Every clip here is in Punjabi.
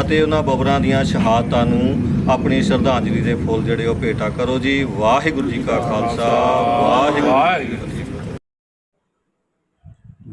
ਅਤੇ ਉਹਨਾਂ ਬਬਰਾਂ ਦੀਆਂ ਸ਼ਹਾਦਤਾਂ ਨੂੰ ਆਪਣੀ ਸ਼ਰਧਾਂਜਲੀ ਦੇ ਫੁੱਲ ਜਿਹੜੇ ਉਹ ਭੇਟਾ ਕਰੋ ਜੀ। ਵਾਹਿਗੁਰੂ ਜੀ ਕਾ ਖਾਲਸਾ। ਵਾਹਿਗੁਰੂ ਜੀ ਕੀ ਫਤਿਹ।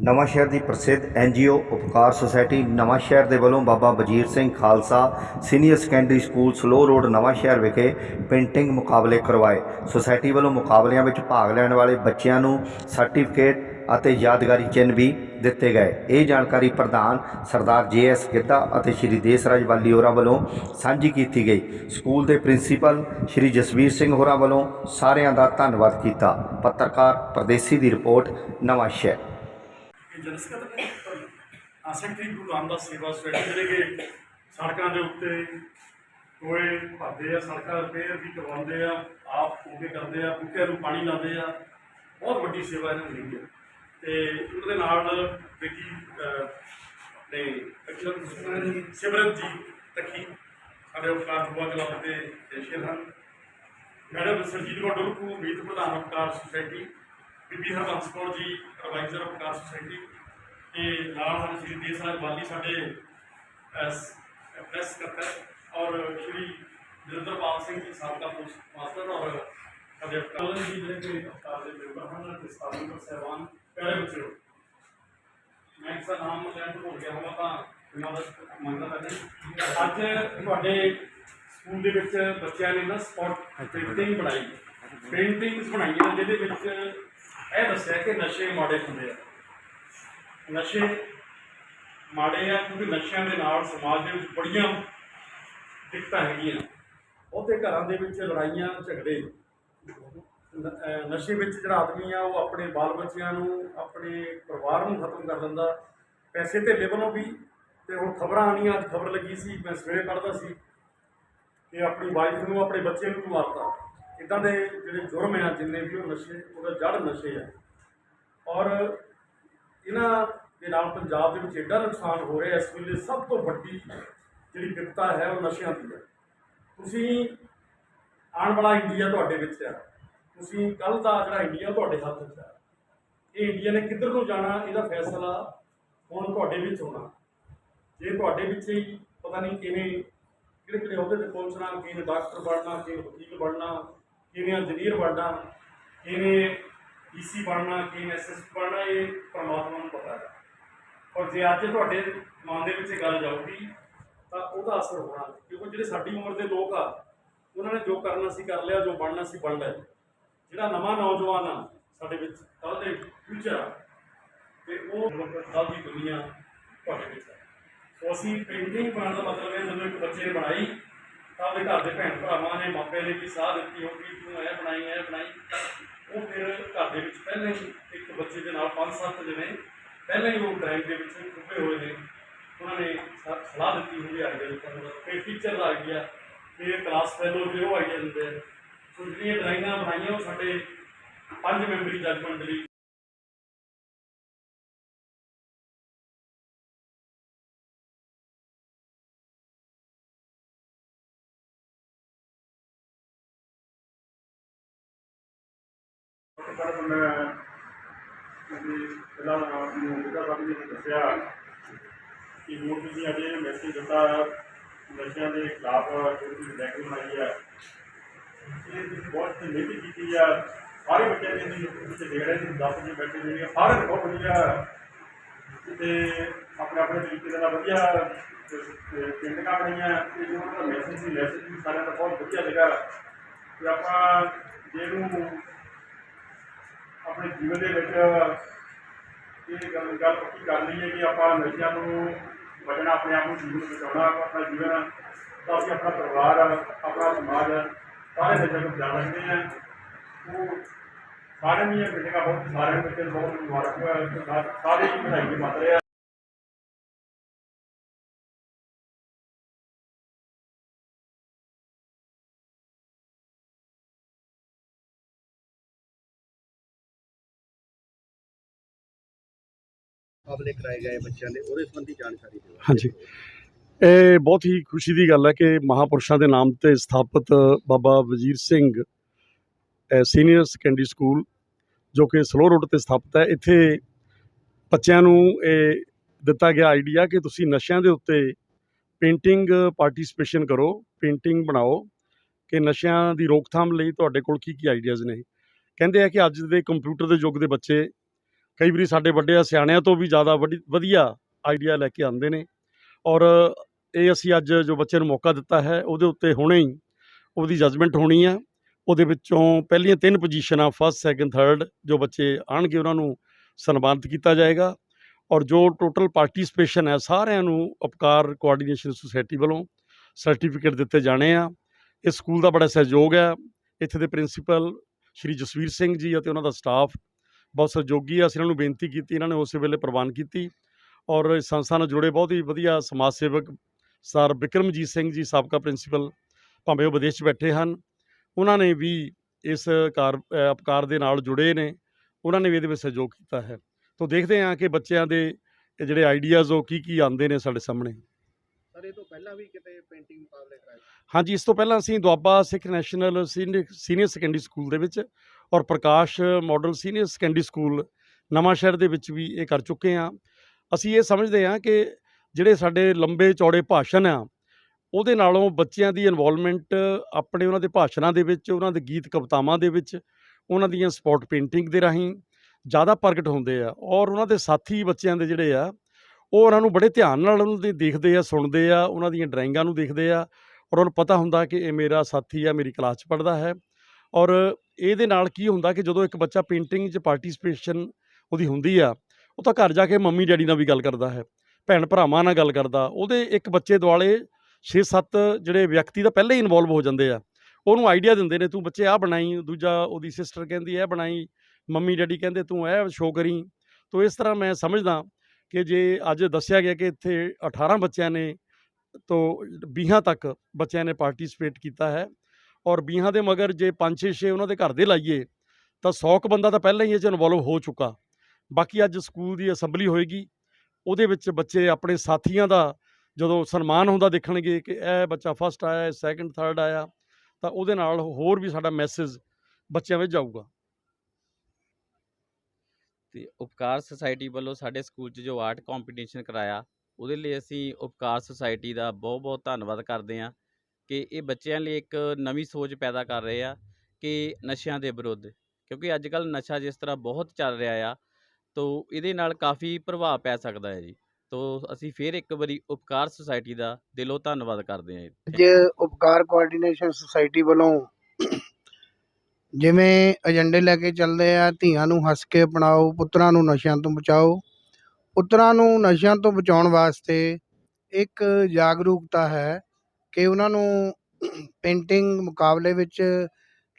ਨਵਾਂ ਸ਼ਹਿਰ ਦੀ ਪ੍ਰਸਿੱਧ ਐਨਜੀਓ ਉਪਕਾਰ ਸੁਸਾਇਟੀ ਨਵਾਂ ਸ਼ਹਿਰ ਦੇ ਵੱਲੋਂ Baba Wazir Singh Khalsa senior secondary school Salo road Nawan Shahar ਵਿਖੇ ਪੇਂਟਿੰਗ ਮੁਕਾਬਲੇ ਕਰਵਾਏ। ਸੁਸਾਇਟੀ ਵੱਲੋਂ ਮੁਕਾਬਲਿਆਂ ਵਿੱਚ ਭਾਗ ਲੈਣ ਵਾਲੇ ਬੱਚਿਆਂ ਨੂੰ ਸਰਟੀਫਿਕੇਟ ਅਤੇ ਯਾਦਗਾਰੀ ਚਿੰਨ੍ਹ ਵੀ ਦਿੱਤੇ ਗਏ। ਇਹ ਜਾਣਕਾਰੀ ਪ੍ਰਧਾਨ ਸਰਦਾਰ ਜੇ ਐਸ ਗਿੱਧਾ ਅਤੇ ਸ਼੍ਰੀ ਦੇਸਰਾਜ ਵਾਲੀ ਹੋਰਾਂ ਵੱਲੋਂ ਸਾਂਝੀ ਕੀਤੀ ਗਈ। ਸਕੂਲ ਦੇ ਪ੍ਰਿੰਸੀਪਲ ਸ਼੍ਰੀ ਜਸਵੀਰ ਸਿੰਘ ਹੋਰਾਂ ਵੱਲੋਂ ਸਾਰਿਆਂ ਦਾ ਧੰਨਵਾਦ ਕੀਤਾ। ਪੱਤਰਕਾਰ ਪ੍ਰਦੇਸੀ ਦੀ ਰਿਪੋਰਟ, ਨਵਾਂ ਸ਼ਹਿਰ। ਸੈਕਟਰੀ ਗੁਰੂ ਰਾਮਦਾਸ ਸੇਵਾ ਸੁਸਾਇਟੀ ਜਿਹੜੇ ਕਿ ਸੜਕਾਂ ਦੇ ਉੱਤੇ ਟੋਏ ਭਰਦੇ ਆ, ਸੜਕਾਂ ਰਿਪੇਅਰ ਵੀ ਕਰਵਾਉਂਦੇ ਆ, ਆਪ ਪੂਰੇ ਕਰਦੇ ਆ, ਬੂਟਿਆਂ ਨੂੰ ਪਾਣੀ ਲਾਉਂਦੇ ਆ। ਬਹੁਤ ਵੱਡੀ ਸੇਵਾ ਇਹਨਾਂ ਦੀ ਹੈਗੀ ਆ ਤੇ ਦੇ ਨਾਲ ਬੇਟੀ ਅਹ, ਤੇ ਅਖਿਲ ਜੀ ਤੱਕੀ ਸਾਡੇ ਉਪਕਾਰ ਦੁਆ ਕਲੱਬ ਦੇ ਦੇਸ਼ਰ ਹਨ। ਮੈਡਮ ਸਰਜੀਤ ਕੌਰ ਡੁਲਕੂ ਮੀਤ ਪ੍ਰਧਾਨ ਉਪਕਾਰ ਸੁਸਾਇਟੀ ਬੀਬੀ ਹਰਬੰਸ ਕੌਰ ਜੀ ਐਡਵਾਈਜ਼ਰ ਉਪਕਾਰ ਸੁਸਾਇਟੀ ਤੇ ਨਾਲ ਹਨ ਸ਼੍ਰੀ ਦੇਸਾਈ ਵਾਲੀ ਸਾਡੇ ਪ੍ਰੈਸ ਸਕੱਤਰ ਔਰ ਸ਼੍ਰੀ ਜਰਿੰਦਰਪਾਲ ਸਿੰਘ ਜੀ ਸਾਬਕਾ ਮਾਸਟਰ ਔਰ ਸਾਡੇ ਉਪਕਾਰ ਜੀ ਜਿਹੜੇ ਕਿ ਉਪਕਾਰ ਦੇ ਮੈਂਬਰ ਹਨ ਤੇ ਸਤਾਬੀ ਸਹਿਬਾਨ ਪਿਆਰੇ ਬੱਚਿਓ ਮੈਂ ਇਸ ਦਾ ਨਾਮ ਲੈਣ ਤੋਂ ਭੁੱਲ ਗਿਆ ਹਾਂ ਤਾਂ ਇਹਨਾਂ ਦਾ ਮੰਗਦਾ ਨਹੀਂ। ਅੱਜ ਤੁਹਾਡੇ ਸਕੂਲ ਦੇ ਵਿੱਚ ਬੱਚਿਆਂ ਨੇ ਨਾ ਸਪੌਟ ਪੇਂਟਿੰਗ ਬਣਾਈ। ਪੇਂਟਿੰਗਸ ਬਣਾਈਆਂ ਜਿਹਦੇ ਵਿੱਚ ਇਹ ਦੱਸਿਆ ਕਿ ਨਸ਼ੇ ਮਾੜੇ ਹੁੰਦੇ ਆ। ਨਸ਼ੇ ਮਾੜੇ ਆ, ਕਿਉਂਕਿ ਨਸ਼ਿਆਂ ਦੇ ਨਾਲ ਸਮਾਜ ਦੇ ਵਿੱਚ ਬੜੀਆਂ ਦਿੱਕਤਾਂ ਹੈਗੀਆਂ। ਬਹੁਤੇ ਘਰਾਂ ਦੇ ਵਿੱਚ ਲੜਾਈਆਂ, ਝਗੜੇ। ਨਸ਼ੇ ਵਿੱਚ ਜਿਹੜਾ ਆਦਮੀ ਆ, ਉਹ ਆਪਣੇ ਬਾਲ ਬੱਚਿਆਂ ਨੂੰ, ਆਪਣੇ ਪਰਿਵਾਰ ਨੂੰ ਖਤਮ ਕਰ ਦਿੰਦਾ। ਪੈਸੇ ਧੇਲੇ ਵੱਲੋਂ ਵੀ, ਤੇ ਹੁਣ ਖਬਰਾਂ ਆਉਣੀਆਂ, ਅੱਜ ਖਬਰ ਲੱਗੀ ਸੀ, ਮੈਂ ਸਵੇਰੇ ਪੜ੍ਹਦਾ ਸੀ ਕਿ ਆਪਣੀ ਵਾਈਫ ਨੂੰ, ਆਪਣੇ ਬੱਚੇ ਨੂੰ ਮਾਰਤਾ। ਇਦਾਂ ਦੇ ਜਿਹੜੇ ਜੁਰਮ ਆ, ਜਿੰਨੇ ਵੀ ਉਹ ਨਸ਼ੇ, ਉਹਦਾ ਜੜ ਨਸ਼ੇ ਆ। ਔਰ ਇਹਨਾਂ ਦੇ ਨਾਲ ਪੰਜਾਬ ਦੇ ਵਿੱਚ ਐਡਾ ਨੁਕਸਾਨ ਹੋ ਰਿਹਾ, ਇਸ ਵੇਲੇ ਸਭ ਤੋਂ ਵੱਡੀ ਜਿਹੜੀ ਵਿਪਤਾ ਹੈ, ਉਹ ਨਸ਼ਿਆਂ ਦੀ ਹੈ। ਤੁਸੀਂ ਆਉਣ ਵਾਲਾ ਇੰਡੀਆ ਤੁਹਾਡੇ ਵਿੱਚ ਆ। ਤੁਸੀਂ ਕੱਲ ਦਾ ਜਿਹੜਾ ਇੰਡੀਆ ਤੁਹਾਡੇ ਹੱਥ 'ਚ ਹੈ ਇਹ ਇੰਡੀਆ ਨੇ ਕਿੱਧਰ ਨੂੰ ਜਾਣਾ, ਇਹਦਾ ਫੈਸਲਾ ਹੁਣ ਤੁਹਾਡੇ ਵਿੱਚ ਹੋਣਾ। ਜੇ ਤੁਹਾਡੇ ਵਿੱਚ ਹੀ ਪਤਾ ਨਹੀਂ ਕਿਵੇਂ ਕਿਹੜੇ ਕਿਹੜੇ ਅਹੁਦੇ ਤੇ ਪਹੁੰਚਣਾ, ਕਿਵੇਂ ਡਾਕਟਰ ਬਣਨਾ, ਕਿਵੇਂ ਵਕੀਲ ਬਣਨਾ, ਕਿਵੇਂ ਇੰਜੀਨੀਅਰ ਬਣਨਾ, ਕਿਵੇਂ ਈਸੀ ਬਣਨਾ, ਕਿਵੇਂ ਐਸਐਸ ਬਣਨਾ, ਇਹ ਪਰਮਾਤਮਾ ਨੂੰ ਪਤਾ ਹੈ। ਔਰ ਜੇ ਅੱਜ ਤੁਹਾਡੇ ਮਨ ਦੇ ਵਿੱਚ ਇਹ ਗੱਲ ਜਾਊਗੀ, ਤਾਂ ਉਹਦਾ ਅਸਰ ਹੋਣਾ। ਕਿਉਂਕਿ ਜਿਹੜੇ ਸਾਡੀ ਉਮਰ ਦੇ ਲੋਕ ਆ, ਉਹਨਾਂ ਨੇ ਜੋ ਕਰਨਾ ਸੀ ਕਰ ਲਿਆ, ਜੋ ਬਣਨਾ ਸੀ ਬਣ ਲਿਆ ਜਿਹੜਾ ਨਵਾਂ ਨੌਜਵਾਨ ਆ ਸਾਡੇ ਵਿੱਚ ਕੱਲ ਦੇ ਫਿਊਚਰ ਆ, ਤੇ ਉਹ ਕੱਲ ਦੀ ਦੁਨੀਆ ਤੁਹਾਡੇ ਵਿੱਚ ਹੈ ਸੋ ਅਸੀਂ ਪੇਂਟਿੰਗ ਬਣਾਉਣ ਦਾ ਮਤਲਬ ਇਹ ਜਦੋਂ ਇੱਕ ਬੱਚੇ ਨੇ ਬਣਾਈ, ਤਾਂ ਉਹਦੇ ਘਰ ਦੇ ਭੈਣ ਭਰਾਵਾਂ ਨੇ ਮਾਪੇ ਨੇ ਵੀ ਸਾਹ ਦਿੱਤੀ ਹੋਗੀ ਤੂੰ ਇਹ ਬਣਾਈ ਇਹ ਬਣਾਈ। ਉਹ ਫਿਰ ਘਰ ਦੇ ਵਿੱਚ ਪਹਿਲਾਂ ਹੀ ਇੱਕ ਬੱਚੇ ਦੇ ਨਾਲ ਪੰਜ ਸੱਤ ਜਣੇ, ਪਹਿਲਾਂ ਹੀ ਉਹ ਡਰਾਈਵ ਦੇ ਵਿੱਚ ਡੁੱਬੇ ਹੋਏ ਨੇ। ਉਹਨਾਂ ਨੇ ਸਲਾਹ ਦਿੱਤੀ ਹੋਈ ਆਈਡੀਆ ਦਿੱਤਾ ਫਿਰ ਟੀਚਰ ਦਾ ਗਿਆ ਫਿਰ ਕਲਾਸ ਫੈਲੋ ਵੀ ਉਹ ਆਈਡੀਆ ਦਿੰਦੇ ਆ। ਸੁਲਝੀਆਂ ਡਰਾਈਆਂ ਬਣਾਈਆਂ, ਉਹ ਸਾਡੇ ਪੰਜ ਮੈਂਬਰੀ ਜੱਜ ਮੰਡਲੀ ਪਰ ਮੈਂ ਜੀ ਪਹਿਲਾਂ ਮੋਹਿਤਾ ਬਾਬੂ ਜੀ ਨੇ ਦੱਸਿਆ ਕਿ ਮੋਦੀ ਜੀ ਅਜੇ ਮੈਸੇਜ ਦਿੱਤਾ ਨਸ਼ਿਆਂ ਦੇ ਖਿਲਾਫ ਜਿਹੜੀ ਬੈਂਕ ਬਣਾਈ ਹੈ। ਇਹ ਤੁਸੀਂ ਬਹੁਤ ਮਿਹਨਤ ਕੀਤੀ ਆ ਸਾਰੇ ਬੱਚਿਆਂ ਨੇ ਜੀ ਤੁਸੀਂ ਦੇਖ ਰਹੇ ਸੀ 10 ਜੀ ਬੈਠੇ ਜਿਹੜੇ ਸਾਰੇ ਨੇ ਬਹੁਤ ਵਧੀਆ ਤੇ ਆਪਣੇ ਆਪਣੇ ਤਰੀਕੇ ਨਾਲ ਵਧੀਆ ਪਿੰਡਾਂ ਬਣੀਆਂ ਤੇ ਜੋ ਉਹਨਾਂ ਦਾ ਮੈਸੇਜ ਸੀ ਮੈਸੇਜ ਵੀ ਸਾਰਿਆਂ ਦਾ ਬਹੁਤ ਵਧੀਆ ਲੱਗਾ ਤੇ ਆਪਾਂ ਜਿਹਨੂੰ ਆਪਣੇ ਜੀਵਨ ਦੇ ਵਿੱਚ ਇਹ ਗੱਲ ਗੱਲ ਪੱਕੀ ਕਰ ਲਈ ਹੈ ਕਿ ਆਪਾਂ ਨਸ਼ਿਆਂ ਨੂੰ ਬਚਣਾ ਆਪਣੇ ਆਪ ਨੂੰ ਜੀਵਨ ਬਚਾਉਣਾ ਆਪਣਾ ਜੀਵਨ ਤਾਂ ਅਸੀਂ ਆਪਣਾ ਪਰਿਵਾਰ ਆਪਣਾ ਸਮਾਜ ਸਾਰੇ ਨਸ਼ਿਆਂ ਨੂੰ ਸਕਦੇ ਹਾਂ ਉਹ ਸਾਰਿਆਂ ਨੂੰ ਇਹ ਮਿਲੇਗਾ ਬਹੁਤ ਸਾਰਿਆਂ ਨੂੰ ਬੱਚੇ ਨੂੰ ਬਹੁਤ ਮੁਬਾਰਕ ਹੋਇਆ। ਸਾਰੇ ਹੀ ਵਧਾਈ ਦੇ ਮਾਤਰੇ ਆ ਮੁਕਾਬਲੇ ਕਰਾਏ ਗਏ ਬੱਚਿਆਂ ਦੇ ਉਹਦੇ ਸੰਬੰਧੀ ਜਾਣਕਾਰੀ ਦਿਓ। ਹਾਂਜੀ। ਇਹ ਬਹੁਤ ਹੀ ਖੁਸ਼ੀ ਦੀ ਗੱਲ ਹੈ ਕਿ ਮਹਾਪੁਰਸ਼ਾਂ ਦੇ ਨਾਮ ਤੇ ਸਥਾਪਿਤ Baba Wazir Singh senior secondary school ਜੋ ਕਿ ਸਲੋ ਰੋਡ ਤੇ ਸਥਾਪਿਤ ਹੈ। ਇੱਥੇ ਬੱਚਿਆਂ ਨੂੰ ਇਹ ਦਿੱਤਾ ਗਿਆ ਆਈਡੀਆ ਕਿ ਤੁਸੀਂ ਨਸ਼ਿਆਂ ਦੇ ਉੱਤੇ ਪੇਂਟਿੰਗ ਪਾਰਟਿਸਿਪੇਸ਼ਨ ਕਰੋ ਪੇਂਟਿੰਗ ਬਣਾਓ ਕਿ ਨਸ਼ਿਆਂ ਦੀ ਰੋਕਥਾਮ ਲਈ ਤੁਹਾਡੇ ਕੋਲ ਕੀ ਕੀ ਆਈਡੀਆਜ਼ ਨੇ। ਕਹਿੰਦੇ ਆ ਕਿ ਅੱਜ ਦੇ ਕੰਪਿਊਟਰ ਦੇ ਯੁੱਗ ਦੇ ਬੱਚੇ ਕਈ ਵਾਰੀ ਸਾਡੇ ਵੱਡੇ ਸਿਆਣਿਆਂ ਤੋਂ ਵੀ ਜ਼ਿਆਦਾ ਵੱਡੀ ਵਧੀਆ ਆਈਡੀਆ ਲੈ ਕੇ ਆਉਂਦੇ ਨੇ ਔਰ ਇਹ ਅਸੀਂ ਅੱਜ ਜੋ ਬੱਚੇ ਨੂੰ ਮੌਕਾ ਦਿੱਤਾ ਹੈ, ਉਹਦੇ ਉੱਤੇ ਹੁਣੇ ਹੀ ਉਹਦੀ ਜੱਜਮੈਂਟ ਹੋਣੀ ਆ। ਉਹਦੇ ਵਿੱਚੋਂ ਪਹਿਲੀਆਂ ਤਿੰਨ ਪੋਜੀਸ਼ਨਾਂ ਫਸਟ ਸੈਕੰਡ ਥਰਡ ਜੋ ਬੱਚੇ ਆਣਗੇ, ਉਹਨਾਂ ਨੂੰ ਸਨਮਾਨਿਤ ਕੀਤਾ ਜਾਏਗਾ। ਔਰ ਜੋ ਟੋਟਲ ਪਾਰਟਿਸਿਪੇਸ਼ਨ ਹੈ, ਸਾਰਿਆਂ ਨੂੰ ਉਪਕਾਰ ਕੋਆਰਡੀਨੇਸ਼ਨ ਸੁਸਾਇਟੀ ਵੱਲੋਂ ਸਰਟੀਫਿਕੇਟ ਦਿੱਤੇ ਜਾਣੇ ਆ। ਇਸ ਸਕੂਲ ਦਾ ਬੜਾ ਸਹਿਯੋਗ ਹੈ। ਇੱਥੇ ਦੇ ਪ੍ਰਿੰਸੀਪਲ ਸ਼੍ਰੀ ਜਸਵੀਰ ਸਿੰਘ ਜੀ ਅਤੇ ਉਹਨਾਂ ਦਾ ਸਟਾਫ ਬਹੁਤ ਸਹਿਯੋਗੀ ਆ। ਅਸੀਂ ਇਹਨਾਂ ਨੂੰ ਬੇਨਤੀ ਕੀਤੀ, ਇਹਨਾਂ ਨੇ ਉਸੇ ਵੇਲੇ ਪ੍ਰਵਾਨ ਕੀਤੀ। ਔਰ ਇਸ ਸੰਸਥਾ ਨਾਲ ਜੁੜੇ ਬਹੁਤ ਹੀ ਵਧੀਆ ਸਮਾਜ ਸੇਵਕ ਸਰ ਬਿਕਰਮਜੀਤ ਸਿੰਘ ਜੀ ਸਾਬਕਾ ਪ੍ਰਿੰਸੀਪਲ ਭਾਵੇਂ ਉਹ ਵਿਦੇਸ਼ 'ਚ ਬੈਠੇ ਹਨ ਉਹਨਾਂ ਨੇ ਵੀ ਇਸ ਕਾਰ ਅ, ਉਪਕਾਰ ਦੇ ਨਾਲ ਜੁੜੇ ਨੇ ਉਹਨਾਂ ਨੇ ਵੀ ਇਹਦੇ ਵਿੱਚ ਸਹਿਯੋਗ ਕੀਤਾ ਹੈ। ਤੋਂ ਦੇਖਦੇ ਹਾਂ ਕਿ ਬੱਚਿਆਂ ਦੇ ਜਿਹੜੇ ਆਈਡੀਆਜ਼ ਉਹ ਕੀ ਕੀ ਆਉਂਦੇ ਨੇ ਸਾਡੇ ਸਾਹਮਣੇ। ਸਰ ਇਹ ਤੋਂ ਪਹਿਲਾਂ ਵੀ ਕਿਤੇ ਪੇਂਟਿੰਗ ਮੁਕਾਬਲੇ ਕਰਾਏ? ਹਾਂਜੀ ਇਸ ਤੋਂ ਪਹਿਲਾਂ ਅਸੀਂ Doaba Sikh national senior secondary school ਦੇ ਵਿੱਚ ਔਰ Prakash model senior secondary school Nawan Shahar ਦੇ ਵਿੱਚ ਵੀ ਇਹ ਕਰ ਚੁੱਕੇ ਹਾਂ। ਅਸੀਂ ਇਹ ਸਮਝਦੇ ਹਾਂ ਕਿ ਜਿਹੜੇ ਸਾਡੇ ਲੰਬੇ ਚੌੜੇ ਭਾਸ਼ਣ ਆ, ਉਹਦੇ ਨਾਲੋਂ ਬੱਚਿਆਂ ਦੀ ਇਨਵੋਲਵਮੈਂਟ ਆਪਣੇ ਉਹਨਾਂ ਦੇ ਭਾਸ਼ਣਾਂ ਦੇ ਵਿੱਚ, ਉਹਨਾਂ ਦੇ ਗੀਤ ਕਵਿਤਾਵਾਂ ਦੇ ਵਿੱਚ, ਉਹਨਾਂ ਦੀਆਂ ਸਪੌਟ ਪੇਂਟਿੰਗ ਦੇ ਰਾਹੀਂ ਜ਼ਿਆਦਾ ਪ੍ਰਗਟ ਹੁੰਦੇ ਆ ਔਰ ਉਹਨਾਂ ਦੇ ਸਾਥੀ ਬੱਚਿਆਂ ਦੇ ਜਿਹੜੇ ਆ, ਉਹ ਉਹਨਾਂ ਨੂੰ ਬੜੇ ਧਿਆਨ ਨਾਲ ਉਹਨਾਂ ਦੇ ਦੇਖਦੇ ਆ, ਸੁਣਦੇ ਆ, ਉਹਨਾਂ ਦੀਆਂ ਡਰਾਇੰਗਾਂ ਨੂੰ ਦੇਖਦੇ ਆ ਔਰ ਉਹਨੂੰ ਪਤਾ ਹੁੰਦਾ ਕਿ ਇਹ ਮੇਰਾ ਸਾਥੀ ਆ, ਮੇਰੀ ਕਲਾਸ 'ਚ ਪੜ੍ਹਦਾ ਹੈ ਔਰ ਇਹਦੇ ਨਾਲ ਕੀ ਹੁੰਦਾ ਕਿ ਜਦੋਂ ਇੱਕ ਬੱਚਾ ਪੇਂਟਿੰਗ 'ਚ ਪਾਰਟਿਸਿਪੇਸ਼ਨ ਉਹਦੀ ਹੁੰਦੀ ਆ, ਉਹ ਤਾਂ ਘਰ ਜਾ ਕੇ ਮੰਮੀ ਡੈਡੀ ਨਾਲ ਵੀ ਗੱਲ ਕਰਦਾ ਹੈ ਭੈਣ ਭਰਾਵਾਂ ਨਾਲ ਗੱਲ ਕਰਦਾ, ਉਹਦੇ ਇੱਕ ਬੱਚੇ ਦੁਆਲੇ 6-7 ਜਿਹੜੇ ਵਿਅਕਤੀ ਤਾਂ ਪਹਿਲਾਂ ਹੀ ਇਨਵੋਲਵ ਹੋ ਜਾਂਦੇ ਆ। ਉਹਨੂੰ ਆਈਡੀਆ ਦਿੰਦੇ ਨੇ, ਤੂੰ ਬੱਚੇ ਆਹ ਬਣਾਈ, ਦੂਜਾ ਉਹਦੀ ਸਿਸਟਰ ਕਹਿੰਦੀ ਇਹ ਬਣਾਈ, ਮੰਮੀ ਡੈਡੀ ਕਹਿੰਦੇ ਤੂੰ ਇਹ ਸ਼ੋਅ ਕਰੀ। ਤੋ ਇਸ ਤਰ੍ਹਾਂ ਮੈਂ ਸਮਝਦਾ ਕਿ ਜੇ ਅੱਜ ਦੱਸਿਆ ਗਿਆ ਕਿ ਇੱਥੇ 18 ਬੱਚਿਆਂ ਨੇ ਤੋਂ 20 ਤੱਕ ਬੱਚਿਆਂ ਨੇ ਪਾਰਟਿਸਿਪੇਟ ਕੀਤਾ ਹੈ ਔਰ 20 ਦੇ ਮਗਰ ਜੇ 5-6 ਉਹਨਾਂ ਦੇ ਘਰ ਦੇ ਲਾਈਏ, ਤਾਂ 100 ਕੁ ਬੰਦਾ ਤਾਂ ਪਹਿਲਾਂ ਹੀ ਇਹ 'ਚ ਇਨਵੋਲਵ ਹੋ ਚੁੱਕਾ। ਬਾਕੀ ਅੱਜ ਸਕੂਲ ਦੀ ਅਸੈਂਬਲੀ ਹੋਏਗੀ ਉਹਦੇ ਵਿੱਚ ਬੱਚੇ ਆਪਣੇ ਸਾਥੀਆਂ ਦਾ ਜਦੋਂ ਸਨਮਾਨ ਹੁੰਦਾ ਦੇਖਣਗੇ ਕਿ ਇਹ ਬੱਚਾ ਫਸਟ ਆਇਆ ਸੈਕੰਡ ਥਰਡ ਆਇਆ, ਤਾਂ ਉਹਦੇ ਨਾਲ ਹੋਰ ਵੀ ਸਾਡਾ ਮੈਸੇਜ ਬੱਚਿਆਂ ਵਿੱਚ ਜਾਊਗਾ। ਤੇ ਉਪਕਾਰ ਸੁਸਾਇਟੀ ਵੱਲੋਂ ਸਾਡੇ ਸਕੂਲ 'ਚ ਜੋ ਆਰਟ ਕੰਪੀਟੀਸ਼ਨ ਕਰਾਇਆ, ਉਹਦੇ ਲਈ ਅਸੀਂ ਉਪਕਾਰ ਸੁਸਾਇਟੀ ਦਾ ਬਹੁਤ-ਬਹੁਤ ਧੰਨਵਾਦ ਕਰਦੇ ਹਾਂ ਕਿ ਇਹ ਬੱਚਿਆਂ ਲਈ ਇੱਕ ਨਵੀਂ ਸੋਚ ਪੈਦਾ ਕਰ ਰਹੇ ਆ ਕਿ ਨਸ਼ਿਆਂ ਦੇ ਵਿਰੁੱਧ, ਕਿਉਂਕਿ ਅੱਜ ਕੱਲ ਨਸ਼ਾ ਜਿਸ ਤਰ੍ਹਾਂ ਬਹੁਤ ਚੱਲ ਰਿਹਾ ਆ ਤੋ ਇਹਦੇ ਨਾਲ ਕਾਫੀ ਪ੍ਰਭਾਵ ਪੈ ਸਕਦਾ ਹੈ ਜੀ। ਤੋ ਅਸੀਂ ਫਿਰ ਇੱਕ ਵਾਰੀ ਉਪਕਾਰ ਸੁਸਾਇਟੀ ਦਾ ਦਿਲੋਂ ਧੰਨਵਾਦ ਕਰਦੇ ਹਾਂ ਅੱਜ ਉਪਕਾਰ ਕੋਆਰਡੀਨੇਸ਼ਨ ਸੁਸਾਇਟੀ ਵੱਲੋਂ ਜਿਵੇਂ ਏਜੰਡੇ ਲੈ ਕੇ ਚੱਲਦੇ ਆ, ਧੀਆਂ ਨੂੰ ਹੱਸ ਕੇ ਅਪਣਾਓ, ਪੁੱਤਰਾਂ ਨੂੰ ਨਸ਼ਿਆਂ ਤੋਂ ਬਚਾਓ, ਪੁੱਤਰਾਂ ਨੂੰ ਨਸ਼ਿਆਂ ਤੋਂ ਬਚਾਉਣ ਵਾਸਤੇ ਇੱਕ ਜਾਗਰੂਕਤਾ ਹੈ ਕਿ ਉਹਨਾਂ ਨੂੰ ਪੇਂਟਿੰਗ ਮੁਕਾਬਲੇ ਵਿੱਚ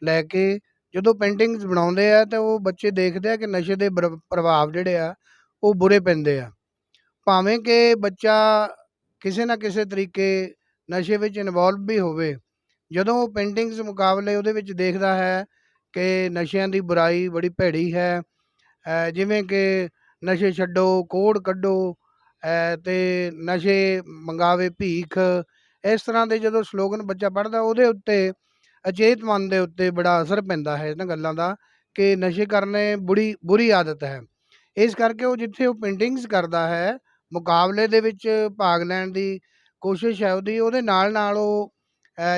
ਲੈ ਕੇ ਜਦੋਂ ਪੇਂਟਿੰਗਸ ਬਣਾਉਂਦੇ ਆ ਤਾਂ ਉਹ ਬੱਚੇ ਦੇਖਦੇ ਆ ਕਿ ਨਸ਼ੇ ਦੇ ਬਰ- ਪ੍ਰਭਾਵ ਜਿਹੜੇ ਆ ਉਹ ਬੁਰੇ ਪੈਂਦੇ ਆ। ਭਾਵੇਂ ਕਿ ਬੱਚਾ ਕਿਸੇ ਨਾ ਕਿਸੇ ਤਰੀਕੇ ਨਸ਼ੇ ਵਿੱਚ ਇਨਵੋਲਵ ਵੀ ਹੋਵੇ ਜਦੋਂ ਉਹ ਪੇਂਟਿੰਗਸ ਮੁਕਾਬਲੇ ਉਹਦੇ ਵਿੱਚ ਦੇਖਦਾ ਹੈ ਕਿ ਨਸ਼ਿਆਂ ਦੀ ਬੁਰਾਈ ਬੜੀ ਭੈੜੀ ਹੈ ਜਿਵੇਂ ਕਿ ਨਸ਼ੇ ਛੱਡੋ ਕੋੜ ਕੱਢੋ ਅ, ਤੇ ਨਸ਼ੇ ਮੰਗਾਵੇ ਭੀਖ ਇਸ ਤਰ੍ਹਾਂ ਦੇ ਜਦੋਂ ਸਲੋਗਨ ਬੱਚਾ ਪੜ੍ਹਦਾ ਉਹਦੇ ਉੱਤੇ ਅਚੇਤ ਮਨ ਦੇ ਉੱਤੇ ਬੜਾ ਅਸਰ ਪੈਂਦਾ ਹੈ ਇਹਨਾਂ ਗੱਲਾਂ ਦਾ ਕਿ ਨਸ਼ੇ ਕਰਨੇ ਬੁਰੀ ਬੁਰੀ ਆਦਤ ਹੈ। ਇਸ ਕਰਕੇ ਉਹ ਜਿੱਥੇ ਉਹ ਪੇਂਟਿੰਗਸ ਕਰਦਾ ਹੈ, ਮੁਕਾਬਲੇ ਦੇ ਵਿੱਚ ਭਾਗ ਲੈਣ ਦੀ ਕੋਸ਼ਿਸ਼ ਹੈ ਉਹਦੀ, ਉਹਦੇ ਨਾਲ ਨਾਲ ਉਹ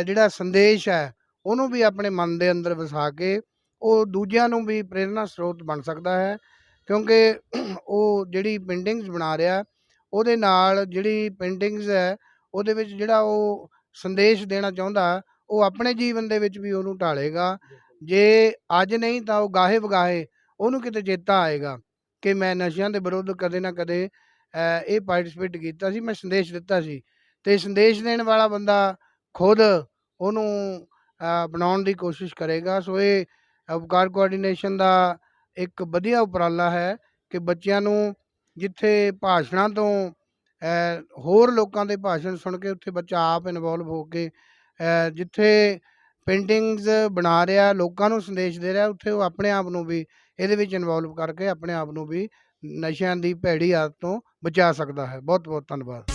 ਜਿਹੜਾ ਸੰਦੇਸ਼ ਹੈ, ਉਹਨੂੰ ਵੀ ਆਪਣੇ ਮਨ ਦੇ ਅੰਦਰ ਵਸਾ ਕੇ ਉਹ ਦੂਜਿਆਂ ਨੂੰ ਵੀ ਪ੍ਰੇਰਨਾ ਸਰੋਤ ਬਣ ਸਕਦਾ ਹੈ। ਕਿਉਂਕਿ ਉਹ ਜਿਹੜੀ ਪੇਂਟਿੰਗਸ ਬਣਾ ਰਿਹਾ, ਉਹਦੇ ਨਾਲ ਜਿਹੜੀ ਪੇਂਟਿੰਗਸ ਹੈ, ਉਹਦੇ ਵਿੱਚ ਜਿਹੜਾ ਉਹ ਸੰਦੇਸ਼ ਦੇਣਾ ਚਾਹੁੰਦਾ ਉਹ ਆਪਣੇ ਜੀਵਨ ਦੇ ਵਿੱਚ ਵੀ ਉਹਨੂੰ ਢਾਲੇਗਾ ਜੇ ਅੱਜ ਨਹੀਂ ਤਾਂ ਉਹ ਗਾਹੇ ਵਗਾਹੇ ਉਹਨੂੰ ਕਿਤੇ ਚੇਤਾ ਆਏਗਾ ਕਿ ਮੈਂ ਨਸ਼ਿਆਂ ਦੇ ਵਿਰੁੱਧ ਕਦੇ ਨਾ ਕਦੇ ਇਹ ਪਾਰਟਿਸਿਪੇਟ ਕੀਤਾ ਸੀ ਮੈਂ ਸੰਦੇਸ਼ ਦਿੱਤਾ ਸੀ। ਤੇ ਸੰਦੇਸ਼ ਦੇਣ ਵਾਲਾ ਬੰਦਾ ਖੁਦ ਉਹਨੂੰ ਬਣਾਉਣ ਦੀ ਕੋਸ਼ਿਸ਼ ਕਰੇਗਾ। ਸੋ ਇਹ ਉਪਕਾਰ ਕੋਆਰਡੀਨੇਸ਼ਨ ਦਾ ਇੱਕ ਵਧੀਆ ਉਪਰਾਲਾ ਹੈ ਕਿ ਬੱਚਿਆਂ ਨੂੰ ਜਿੱਥੇ ਭਾਸ਼ਣਾਂ ਤੋਂ ਹੋਰ ਲੋਕਾਂ ਦੇ ਭਾਸ਼ਣ ਸੁਣ ਕੇ ਉੱਥੇ ਬੱਚਾ ਆਪ ਇਨਵੋਲਵ ਹੋ ਕੇ ਜਿੱਥੇ ਪੇਂਟਿੰਗਸ ਬਣਾ ਰਿਹਾ, ਲੋਕਾਂ ਨੂੰ ਸੰਦੇਸ਼ ਦੇ ਰਿਹਾ, ਉੱਥੇ ਉਹ ਆਪਣੇ ਆਪ ਨੂੰ ਵੀ ਇਹਦੇ ਵਿੱਚ ਇਨਵੋਲਵ ਕਰਕੇ ਆਪਣੇ ਆਪ ਨੂੰ ਵੀ ਨਸ਼ਿਆਂ ਦੀ ਭੈੜੀ ਆਦਤ ਤੋਂ ਬਚਾ ਸਕਦਾ ਹੈ। ਬਹੁਤ ਬਹੁਤ ਧੰਨਵਾਦ।